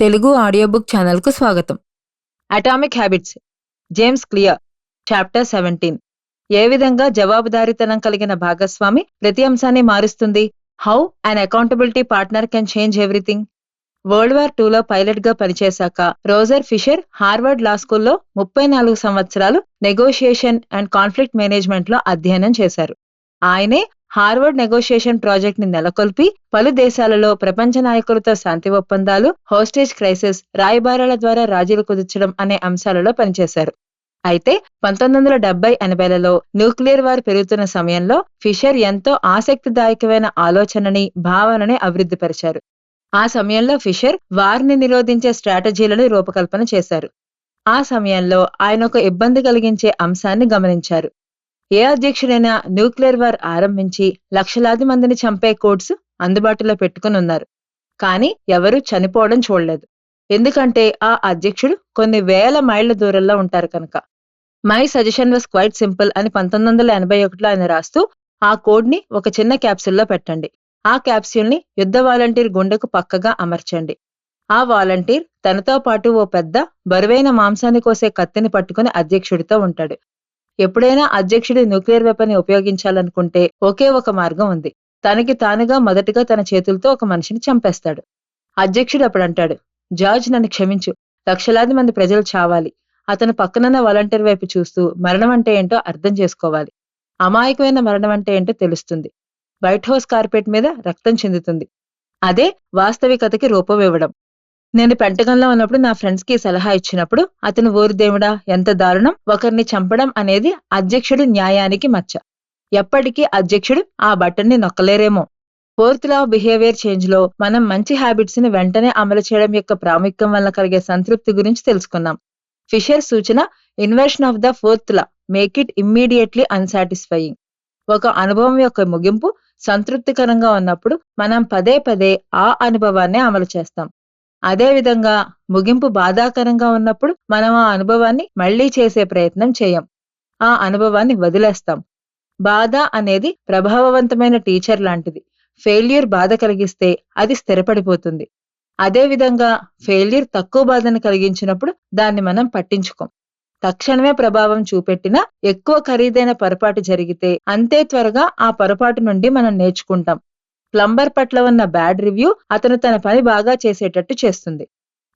Telugu audio book ఛానల్కు స్వాగతం. Atomic habits James Clear chapter seventeen ఏ విధంగా జవాబుదారీతనం కలిగిన భాగస్వామి ప్రతి అంశాన్ని మారుస్తుంది? How an accountability partner can change everything world war టూలో పైలట్గా పనిచేశాక రోజర్ ఫిషర్ హార్వర్డ్ లా స్కూల్లో ముప్పై నాలుగు సంవత్సరాలు నెగోషియేషన్ అండ్ కాన్ఫ్లిక్ట్ మేనేజ్మెంట్లో అధ్యయనం చేశారు. ఆయనే హార్వర్డ్ నెగోషియేషన్ ప్రాజెక్ట్ని నెలకొల్పి పలు దేశాలలో ప్రపంచ నాయకులతో శాంతి ఒప్పందాలు హోస్టేజ్ క్రైసిస్ రాయబారాల ద్వారా రాజీలు కుదిర్చడం అనే అంశాలలో పనిచేశారు. అయితే పంతొమ్మిది వందల డెబ్బై ఎనభైలలో న్యూక్లియర్ వార్ పెరుగుతున్న సమయంలో ఫిషర్ ఎంతో ఆసక్తిదాయకమైన ఆలోచనని భావనని అభివృద్ధిపరిచారు. ఆ సమయంలో ఫిషర్ వారిని నిరోధించే స్ట్రాటజీలను రూపకల్పన చేశారు. ఆ సమయంలో ఆయన ఒక ఇబ్బంది కలిగించే అంశాన్ని గమనించారు. ఏ అధ్యక్షుడైనా న్యూక్లియర్ వార్ ఆరంభించి లక్షలాది మందిని చంపే కోడ్స్ అందుబాటులో పెట్టుకుని ఉన్నారు. కానీ ఎవరూ చనిపోవడం చూడలేదు. ఎందుకంటే ఆ అధ్యక్షుడు కొన్ని వేల మైళ్ళ దూరంలో ఉంటారు కనుక. My suggestion was quite simple అని పంతొమ్మిది వందల ఎనభై ఒకటిలో ఆయన రాస్తూ ఆ కోడ్ని ఒక చిన్న క్యాప్సూల్లో పెట్టండి. ఆ క్యాప్సూల్ని యుద్ధ వాలంటీర్ గుండెకు పక్కగా అమర్చండి. ఆ వాలంటీర్ తనతో పాటు ఓ పెద్ద బరువైన మాంసాన్ని కోసే కత్తిని పట్టుకుని అధ్యక్షుడితో ఉంటాడు. ఎప్పుడైనా అధ్యక్షుడి న్యూక్లియర్ వెపన్ ఉపయోగించాలనుకుంటే ఒకే ఒక మార్గం ఉంది. తనకి తానుగా మొదటగా తన చేతులతో ఒక మనిషిని చంపేస్తాడు. అధ్యక్షుడు అప్పుడు అంటాడు జార్జ్ నన్ను క్షమించు. లక్షలాది మంది ప్రజలు చావాలి. అతను పక్కనున్న వాలంటీర్ వైపు చూస్తూ మరణం అంటే ఏంటో అర్థం చేసుకోవాలి. అమాయకమైన మరణం అంటే ఏంటో తెలుస్తుంది. వైట్ హౌస్ కార్పెట్ మీద రక్తం చెందుతుంది. అదే వాస్తవికతకి రూపం ఇవ్వడం. నేను పెంటగంలో ఉన్నప్పుడు నా ఫ్రెండ్స్కి సలహా ఇచ్చినప్పుడు అతను ఊరు దేవుడా ఎంత దారుణం. ఒకరిని చంపడం అనేది అధ్యక్షుడి న్యాయానికి మచ్చ. ఎప్పటికీ అధ్యక్షుడు ఆ బటన్ని నొక్కలేరేమో. ఫోర్త్ లా బిహేవియర్ చేంజ్లో మనం మంచి హ్యాబిట్స్ని వెంటనే అమలు చేయడం యొక్క ప్రాముఖ్యం వల్ల కలిగే సంతృప్తి గురించి తెలుసుకున్నాం ఫిషర్ సూచన inversion of the fourth law make it immediately unsatisfying. ఒక అనుభవం యొక్క ముగింపు సంతృప్తికరంగా ఉన్నప్పుడు మనం పదే పదే ఆ అనుభవాన్ని అమలు చేస్తాం. అదే విధంగా ముగింపు బాధాకరంగా ఉన్నప్పుడు మనం ఆ అనుభవాన్ని మళ్ళీ చేసే ప్రయత్నం చేయం. ఆ అనుభవాన్ని వదిలేస్తాం. బాధ అనేది ప్రభావవంతమైన టీచర్ లాంటిది. ఫెయిల్యూర్ బాధ కలిగిస్తే అది స్థిరపడిపోతుంది. అదే విధంగా ఫెయిల్యూర్ తక్కువ బాధను కలిగించినప్పుడు దాన్ని మనం పట్టించుకోం. తక్షణమే ప్రభావం చూపెట్టినా ఎక్కువ ఖరీదైన పొరపాటు జరిగితే అంతే త్వరగా ఆ పొరపాటు నుండి మనం నేర్చుకుంటాం. ప్లంబర్ పట్ల ఉన్న బ్యాడ్ రివ్యూ అతను తన పని బాగా చేసేటట్టు చేస్తుంది.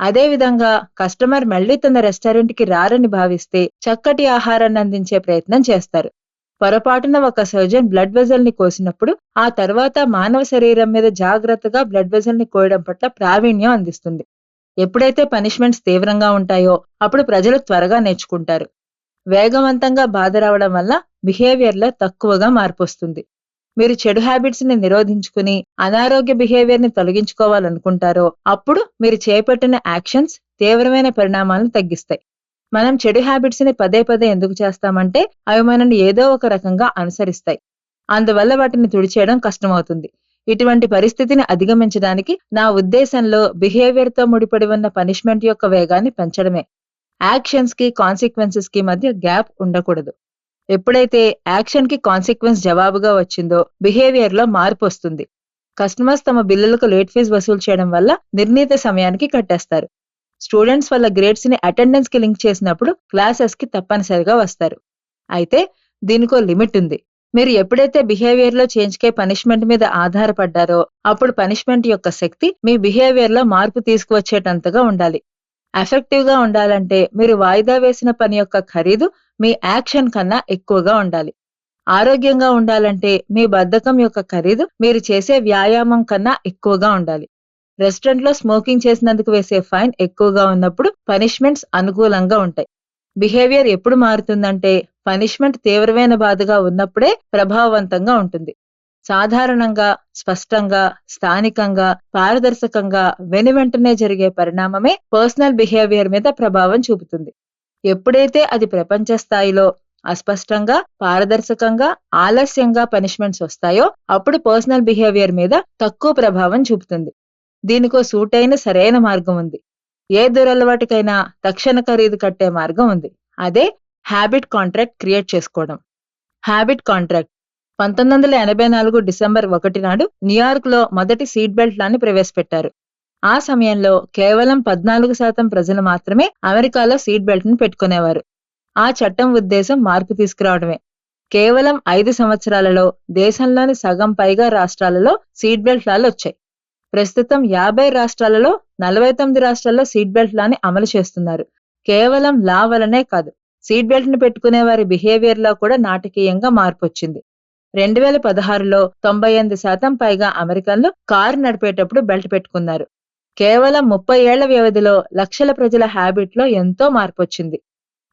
అదేవిధంగా కస్టమర్ మళ్ళీ తన రెస్టారెంట్కి రారని భావిస్తే చక్కటి ఆహారాన్ని అందించే ప్రయత్నం చేస్తారు. పొరపాటున ఒక సర్జన్ బ్లడ్ వెజల్ని కోసినప్పుడు ఆ తర్వాత మానవ శరీరం మీద జాగ్రత్తగా బ్లడ్ వెజల్ని కోయడం పట్ల ప్రావీణ్యం అందిస్తుంది. ఎప్పుడైతే పనిష్మెంట్స్ తీవ్రంగా ఉంటాయో అప్పుడు ప్రజలు త్వరగా నేర్చుకుంటారు. వేగవంతంగా బాధ రావడం వల్ల బిహేవియర్లో తక్కువగా మార్పు వస్తుంది. మీరు చెడు హ్యాబిట్స్ని నిరోధించుకుని అనారోగ్య బిహేవియర్ని తొలగించుకోవాలనుకుంటారో అప్పుడు మీరు చేపట్టిన యాక్షన్స్ తీవ్రమైన పరిణామాలను తగ్గిస్తాయి. మనం చెడు హ్యాబిట్స్ని పదే పదే ఎందుకు చేస్తామంటే అవి మనల్ని ఏదో ఒక రకంగా అనుసరిస్తాయి. అందువల్ల వాటిని తుడిచేయడం కష్టమవుతుంది. ఇటువంటి పరిస్థితిని అధిగమించడానికి నా ఉద్దేశంలో బిహేవియర్తో ముడిపడి ఉన్న పనిష్మెంట్ యొక్క వేగాన్ని పెంచడమే. యాక్షన్స్కి కాన్సిక్వెన్సెస్కి మధ్య గ్యాప్ ఉండకూడదు. ఎప్పుడైతే యాక్షన్కి కాన్సిక్వెన్స్ జవాబుగా వచ్చిందో బిహేవియర్లో మార్పు వస్తుంది. కస్టమర్స్ తమ బిల్లులకు లేట్ ఫీజు వసూలు చేయడం వల్ల నిర్ణీత సమయానికి కట్టేస్తారు. స్టూడెంట్స్ వాళ్ళ గ్రేడ్స్ని అటెండెన్స్కి లింక్ చేసినప్పుడు క్లాసెస్కి తప్పనిసరిగా వస్తారు. అయితే దీనికో లిమిట్ ఉంది. మీరు ఎప్పుడైతే బిహేవియర్లో చేంజ్ కే పనిష్మెంట్ మీద ఆధారపడ్డారో అప్పుడు పనిష్మెంట్ యొక్క శక్తి మీ బిహేవియర్లో మార్పు తీసుకువచ్చేటంతగా ఉండాలి. ఎఫెక్టివ్గా ఉండాలంటే మీరు వాయిదా వేసిన పని యొక్క ఖరీదు మీ యాక్షన్ కన్నా ఎక్కువగా ఉండాలి. ఆరోగ్యంగా ఉండాలంటే మీ బద్ధకం యొక్క ఖరీదు మీరు చేసే వ్యాయామం కన్నా ఎక్కువగా ఉండాలి. రెస్టారెంట్లో స్మోకింగ్ చేసినందుకు వేసే ఫైన్ ఎక్కువగా ఉన్నప్పుడు పనిష్మెంట్స్ అనుకూలంగా ఉంటాయి. బిహేవియర్ ఎప్పుడు మారుతుందంటే పనిష్మెంట్ తీవ్రమైన బాధగా ఉన్నప్పుడే ప్రభావవంతంగా ఉంటుంది. సాధారణంగా స్పష్టంగా స్థానికంగా పారదర్శకంగా వెను వెంటనే జరిగే పరిణామమే పర్సనల్ బిహేవియర్ మీద ప్రభావం చూపుతుంది. ఎప్పుడైతే అది ప్రపంచ స్థాయిలో అస్పష్టంగా పారదర్శకంగా ఆలస్యంగా పనిష్మెంట్స్ వస్తాయో అప్పుడు పర్సనల్ బిహేవియర్ మీద తక్కువ ప్రభావం చూపుతుంది. దీనికో సూటైన సరైన మార్గం ఉంది. ఏ దురలవాటుకైనా తక్షణ ఖరీదు కట్టే మార్గం ఉంది. అదే హ్యాబిట్ కాంట్రాక్ట్ క్రియేట్ చేసుకోవడం. హ్యాబిట్ కాంట్రాక్ట్ పంతొమ్మిది వందల ఎనభై నాలుగు డిసెంబర్ ఒకటి నాడు న్యూయార్క్లో మొదటి సీట్ బెల్ట్ లాన్ని ప్రవేశపెట్టారు. ఆ సమయంలో కేవలం పద్నాలుగు శాతం ప్రజలు మాత్రమే అమెరికాలో సీట్ బెల్ట్ను పెట్టుకునేవారు. ఆ చట్టం ఉద్దేశం మార్పు తీసుకురావడమే. కేవలం ఐదు సంవత్సరాలలో దేశంలోని సగం పైగా రాష్ట్రాలలో సీట్ బెల్ట్ లాలు వచ్చాయి. ప్రస్తుతం యాభై రాష్ట్రాలలో నలభై తొమ్మిది రాష్ట్రాల్లో సీట్ బెల్ట్ లాని అమలు చేస్తున్నారు. కేవలం లా వలనే కాదు సీట్ బెల్ట్ను పెట్టుకునే వారి బిహేవియర్లో కూడా నాటకీయంగా మార్పు వచ్చింది. రెండు వేల పదహారులో తొంభై ఎనిమిది శాతం పైగా అమెరికన్లు కారు నడిపేటప్పుడు బెల్ట్ పెట్టుకున్నారు. కేవలం ముప్పై ఏళ్ళ వ్యవధిలో లక్షల ప్రజల హ్యాబిట్లో ఎంతో మార్పు వచ్చింది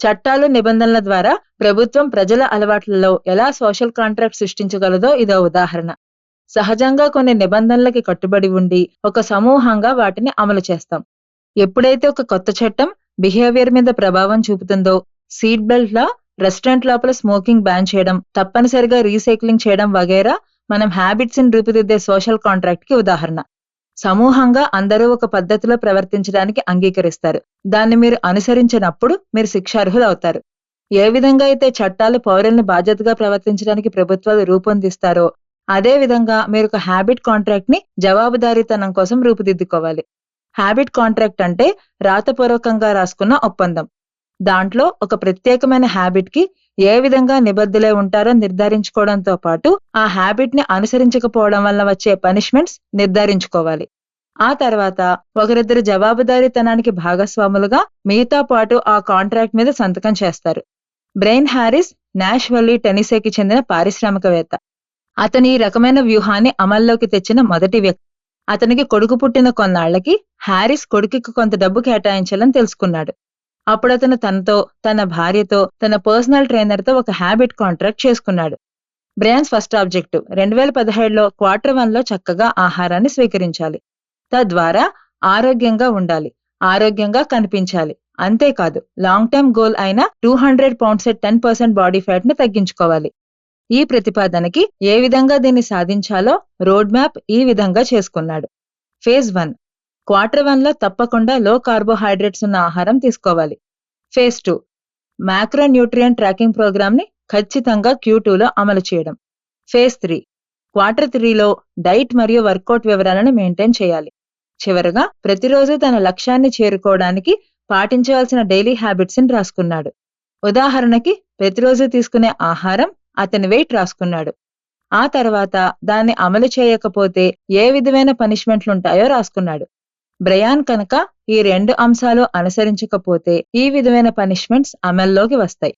చట్టాలు నిబంధనల ద్వారా ప్రభుత్వం ప్రజల అలవాట్లలో ఎలా సోషల్ కాంట్రాక్ట్ సృష్టించగలదో ఇదో ఉదాహరణ. సహజంగా కొన్ని నిబంధనలకి కట్టుబడి ఉండి ఒక సమూహంగా వాటిని అమలు చేస్తాం. ఎప్పుడైతే ఒక కొత్త చట్టం బిహేవియర్ మీద ప్రభావం చూపుతుందో సీట్ బెల్ట్ లా రెస్టారెంట్ లోపల స్మోకింగ్ బ్యాన్ చేయడం తప్పనిసరిగా రీసైక్లింగ్ చేయడం వగైరా మనం హ్యాబిట్స్ని రూపుదిద్దే సోషల్ కాంట్రాక్ట్కి ఉదాహరణ. సమూహంగా అందరూ ఒక పద్ధతిలో ప్రవర్తించడానికి అంగీకరిస్తారు. దాన్ని మీరు అనుసరించినప్పుడు మీరు శిక్షార్హులు అవుతారు ఏ విధంగా అయితే చట్టాలు పౌరుల్ని బాధ్యతగా ప్రవర్తించడానికి ప్రభుత్వాలు రూపొందిస్తారో అదే విధంగా మీరు ఒక హ్యాబిట్ కాంట్రాక్ట్ని జవాబుదారీతనం కోసం రూపుదిద్దుకోవాలి. హ్యాబిట్ కాంట్రాక్ట్ అంటే రాతపూర్వకంగా రాసుకున్న ఒప్పందం. దాంట్లో ఒక ప్రత్యేకమైన హ్యాబిట్కి ఏ విధంగా నిబద్ధులై ఉంటారో నిర్ధారించుకోవడంతో పాటు ఆ హ్యాబిట్ని అనుసరించకపోవడం వల్ల వచ్చే పనిష్మెంట్స్ నిర్ధారించుకోవాలి. ఆ తర్వాత ఒకరిద్దరు జవాబుదారీతనానికి భాగస్వాములుగా మీతో పాటు ఆ కాంట్రాక్ట్ మీద సంతకం చేస్తారు. బ్రెయిన్ హ్యారిస్ నాష్ వల్లీ టెనిసేకి చెందిన పారిశ్రామికవేత్త. అతని ఈ రకమైన వ్యూహాన్ని అమల్లోకి తెచ్చిన మొదటి వ్యక్తి. అతనికి కొడుకు పుట్టిన కొన్నాళ్ళకి హ్యారిస్ కొడుకుకి కొంత డబ్బు కేటాయించాలని తెలుసుకున్నాడు. అప్పుడు అతను తనతో తన భార్యతో తన పర్సనల్ ట్రైనర్తో ఒక హ్యాబిట్ కాంట్రాక్ట్ చేసుకున్నాడు. బ్రయాన్స్ ఫస్ట్ ఆబ్జెక్టివ్ రెండు వేల పదిహేడులో క్వార్టర్ వన్లో చక్కగా ఆహారాన్ని స్వీకరించాలి. తద్వారా ఆరోగ్యంగా ఉండాలి ఆరోగ్యంగా కనిపించాలి. అంతేకాదు లాంగ్ టర్మ్ గోల్ అయిన two hundred pounds ten percent body ఫ్యాట్ని తగ్గించుకోవాలి. ఈ ప్రతిపాదనకి ఏ విధంగా దీన్ని సాధించాలో రోడ్ మ్యాప్ ఈ విధంగా చేసుకున్నాడు. ఫేజ్ వన్ క్వార్టర్ వన్లో తప్పకుండా లో కార్బోహైడ్రేట్స్ ఉన్న ఆహారం తీసుకోవాలి. Phase two. మ్యాక్రో న్యూట్రియం ట్రాకింగ్ ప్రోగ్రామ్ని ఖచ్చితంగా క్యూ లో అమలు చేయడం. Phase three. క్వార్టర్ త్రీలో డైట్ మరియు వర్కౌట్ వివరాలను మెయింటైన్ చేయాలి. చివరగా ప్రతిరోజు తన లక్ష్యాన్ని చేరుకోవడానికి పాటించవలసిన డైలీ హ్యాబిట్స్ని రాసుకున్నాడు. ఉదాహరణకి ప్రతిరోజు తీసుకునే ఆహారం అతని వెయిట్ రాసుకున్నాడు. ఆ తర్వాత దాన్ని అమలు చేయకపోతే ఏ విధమైన పనిష్మెంట్లుంటాయో రాసుకున్నాడు. బ్రయాన్ కనుక ఈ రెండు అంశాలు అనుసరించకపోతే ఈ విధమైన పనిష్మెంట్స్ అమల్లోకి వస్తాయి.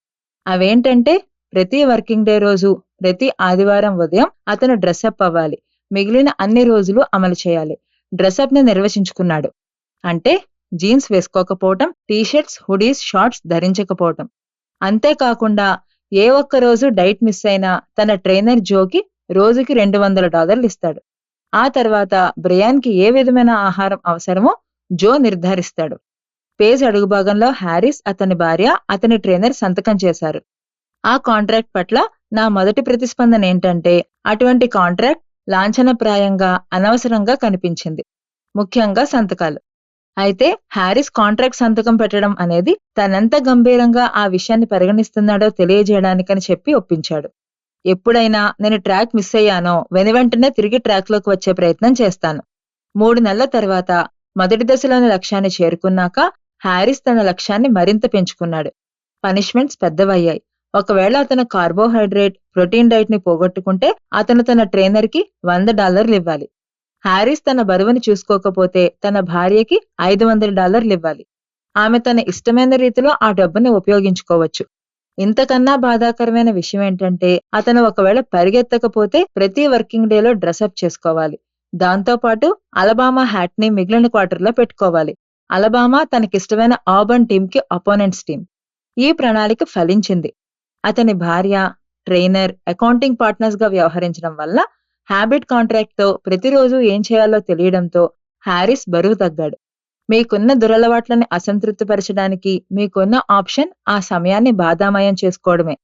అవేంటంటే ప్రతి వర్కింగ్ డే రోజు ప్రతి ఆదివారం ఉదయం అతను డ్రెస్అప్ అవ్వాలి. మిగిలిన అన్ని రోజులు అమలు చేయాలి. డ్రెస్అప్ని నిర్వచించుకున్నాడు. అంటే జీన్స్ వేసుకోకపోవటం టీషర్ట్స్ హుడీస్ షార్ట్స్ ధరించకపోవటం. అంతేకాకుండా ఏ ఒక్క రోజు డైట్ మిస్ అయినా తన ట్రైనర్ జోకి రోజుకి రెండు వందల డాలర్లు ఇస్తాడు. ఆ తర్వాత బ్రయాన్కి ఏ విధమైన ఆహారం అవసరమో జో నిర్ధారిస్తాడు. పేజ్ అడుగు భాగంలో హ్యారిస్ అతని భార్య అతని ట్రైనర్ సంతకం చేశారు. ఆ కాంట్రాక్ట్ పట్ల నా మొదటి ప్రతిస్పందన ఏంటంటే అటువంటి కాంట్రాక్ట్ లాంఛనప్రాయంగా అనవసరంగా కనిపించింది. ముఖ్యంగా సంతకాలు. అయితే హ్యారిస్ కాంట్రాక్ట్ సంతకం పెట్టడం అనేది తనెంత గంభీరంగా ఆ విషయాన్ని పరిగణిస్తున్నాడో తెలియజేయడానికని చెప్పి ఒప్పించాడు. ఎప్పుడైనా నేను ట్రాక్ మిస్ అయ్యానో వెనువెంటనే తిరిగి ట్రాక్లోకి వచ్చే ప్రయత్నం చేస్తాను. మూడు నెలల తర్వాత మొదటి దశలోని లక్ష్యాన్ని చేరుకున్నాక హ్యారిస్ తన లక్ష్యాన్ని మరింత పెంచుకున్నాడు. పనిష్మెంట్స్ పెద్దవయ్యాయి. ఒకవేళ అతను కార్బోహైడ్రేట్ ప్రోటీన్ డైట్ని పోగొట్టుకుంటే అతను తన ట్రైనర్కి వంద డాలర్లు ఇవ్వాలి. హ్యారిస్ తన బరువుని చూసుకోకపోతే తన భార్యకి ఐదు వందల డాలర్లు ఇవ్వాలి. ఆమె తన ఇష్టమైన రీతిలో ఆ డబ్బుని ఉపయోగించుకోవచ్చు. ఇంతకన్నా బాధాకరమైన విషయం ఏంటంటే అతను ఒకవేళ పరిగెత్తకపోతే ప్రతి వర్కింగ్ డేలో డ్రెస్అప్ చేసుకోవాలి. దాంతో పాటు అలబామా హ్యాట్ని మిగిలిన క్వార్టర్లో పెట్టుకోవాలి. అలబామా తనకిష్టమైన ఆబర్న్ టీమ్కి అపోనెంట్స్ టీం ఈ ప్రణాళిక ఫలించింది. అతని భార్య ట్రైనర్ అకౌంటింగ్ పార్ట్నర్స్గా వ్యవహరించడం వల్ల హ్యాబిట్ కాంట్రాక్ట్తో ప్రతిరోజు ఏం చేయాలో తెలియడంతో హ్యారిస్ బరువు తగ్గాడు. మీకున్న దురలవాట్లని అసంతృప్తిపరచడానికి మీకున్న ఆప్షన్ ఆ సమయాన్ని బాధామయం చేసుకోవడమే.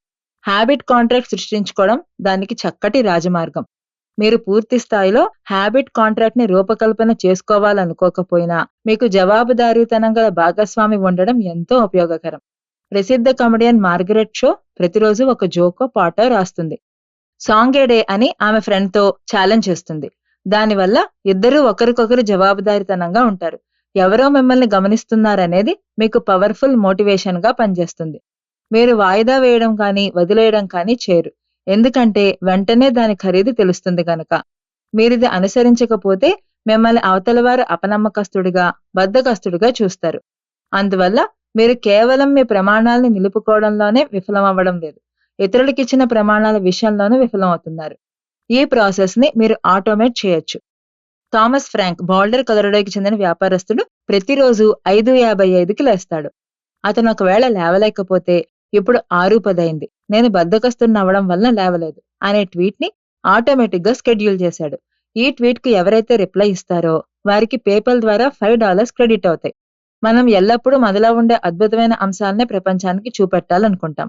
హ్యాబిట్ కాంట్రాక్ట్ సృష్టించుకోవడం దానికి చక్కటి రాజమార్గం. మీరు పూర్తి స్థాయిలో హ్యాబిట్ కాంట్రాక్ట్ని రూపకల్పన చేసుకోవాలనుకోకపోయినా మీకు జవాబుదారీతనం గల భాగస్వామి ఉండడం ఎంతో ఉపయోగకరం. ప్రసిద్ధ కమెడియన్ మార్గరెట్ షో ప్రతిరోజు ఒక జోకో పాటో రాస్తుంది. సాంగ్ ఏ డే అని ఆమె ఫ్రెండ్తో ఛాలెంజ్ చేస్తుంది. దానివల్ల ఇద్దరూ ఒకరికొకరు జవాబుదారితనంగా ఉంటారు. ఎవరో మిమ్మల్ని గమనిస్తున్నారనేది మీకు పవర్ఫుల్ మోటివేషన్గా పనిచేస్తుంది. మీరు వాయిదా వేయడం కానీ వదిలేయడం కానీ చేయరు. ఎందుకంటే వెంటనే దాని ఖరీదు తెలుస్తుంది కనుక మీరిది అనుసరించకపోతే మిమ్మల్ని అవతలవారు అపనమ్మకస్తుడిగా బద్దకస్తుడిగా చూస్తారు. అందువల్ల మీరు కేవలం మీ ప్రమాణాలని నిలుపుకోవడంలోనే విఫలమవ్వడం లేదు. ఇతరులకిచ్చిన ప్రమాణాల విషయంలోనూ విఫలమవుతున్నారు. ఈ ప్రాసెస్ని మీరు ఆటోమేట్ చేయొచ్చు. థామస్ ఫ్రాంక్ బాల్డర్ కలరడోకి చెందిన వ్యాపారస్తుడు ప్రతిరోజు ఐదు యాభై ఐదుకి లేస్తాడు. అతను ఒకవేళ లేవలేకపోతే ఇప్పుడు ఆరు పదైంది నేను బద్దకస్తున్న అవ్వడం వల్ల లేవలేదు అనే ట్వీట్ని ఆటోమేటిక్గా స్కెడ్యూల్ చేశాడు. ఈ ట్వీట్కి ఎవరైతే రిప్లై ఇస్తారో వారికి పేపల్ ద్వారా ఫైవ్ డాలర్స్ క్రెడిట్ అవుతాయి. మనం ఎల్లప్పుడూ మనలో ఉండే అద్భుతమైన అంశాలనే ప్రపంచానికి చూపెట్టాలనుకుంటాం.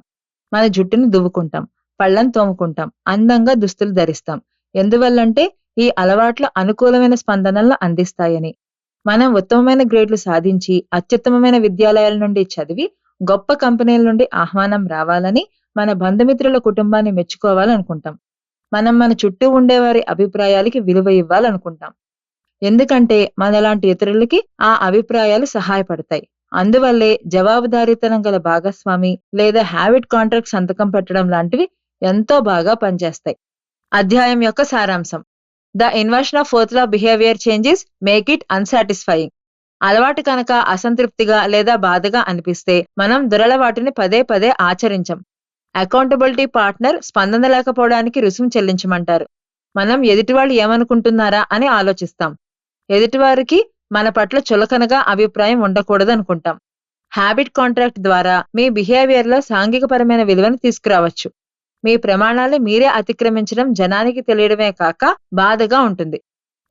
మన జుట్టుని దువ్వుకుంటాం పళ్ళని తోముకుంటాం అందంగా దుస్తులు ధరిస్తాం. ఎందువల్లంటే ఈ అలవాట్లు అనుకూలమైన స్పందనలను అందిస్తాయని. మనం ఉత్తమమైన గ్రేడ్లు సాధించి అత్యుత్తమమైన విద్యాలయాల నుండి చదివి గొప్ప కంపెనీల నుండి ఆహ్వానం రావాలని మన బంధుమిత్రుల కుటుంబాన్ని మెచ్చుకోవాలనుకుంటాం. మనం మన చుట్టూ ఉండేవారి అభిప్రాయాలకి విలువ ఇవ్వాలనుకుంటాం. ఎందుకంటే మనలాంటి ఇతరులకి ఆ అభిప్రాయాలు సహాయపడతాయి. అందువల్లే జవాబుదారీతనం గల భాగస్వామి లేదా హ్యాబిట్ కాంట్రాక్ట్ సంతకం పెట్టడం లాంటివి ఎంతో బాగా పనిచేస్తాయి. అధ్యాయం యొక్క సారాంశం. The inversion of fourth law behaviour changes make it unsatisfying అలవాటు కనుక అసంతృప్తిగా లేదా బాధగా అనిపిస్తే మనం దురలవాటుని పదే పదే ఆచరించం. అకౌంటబిలిటీ పార్ట్నర్ స్పందన లేకపోవడానికి రుసుము చెల్లించమంటారు. మనం ఎదుటివాళ్ళు ఏమనుకుంటున్నారా అని ఆలోచిస్తాం. ఎదుటివారికి మన పట్ల చులకనగా అభిప్రాయం ఉండకూడదు అనుకుంటాం హ్యాబిట్ కాంట్రాక్ట్ ద్వారా మీ బిహేవియర్లో సాంఘికపరమైన విలువను తీసుకురావచ్చు. మీ ప్రమాణాలు మీరే అతిక్రమించడం జనానికి తెలియడమే కాక బాధగా ఉంటుంది.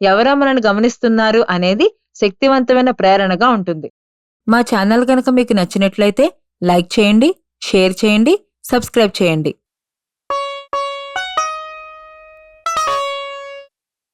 ఎవరో మనను గమనిస్తున్నారు అనేది శక్తివంతమైన ప్రేరణగా ఉంటుంది. మా ఛానల్ కనుక మీకు నచ్చినట్లయితే లైక్ చేయండి షేర్ చేయండి సబ్స్క్రైబ్ చేయండి.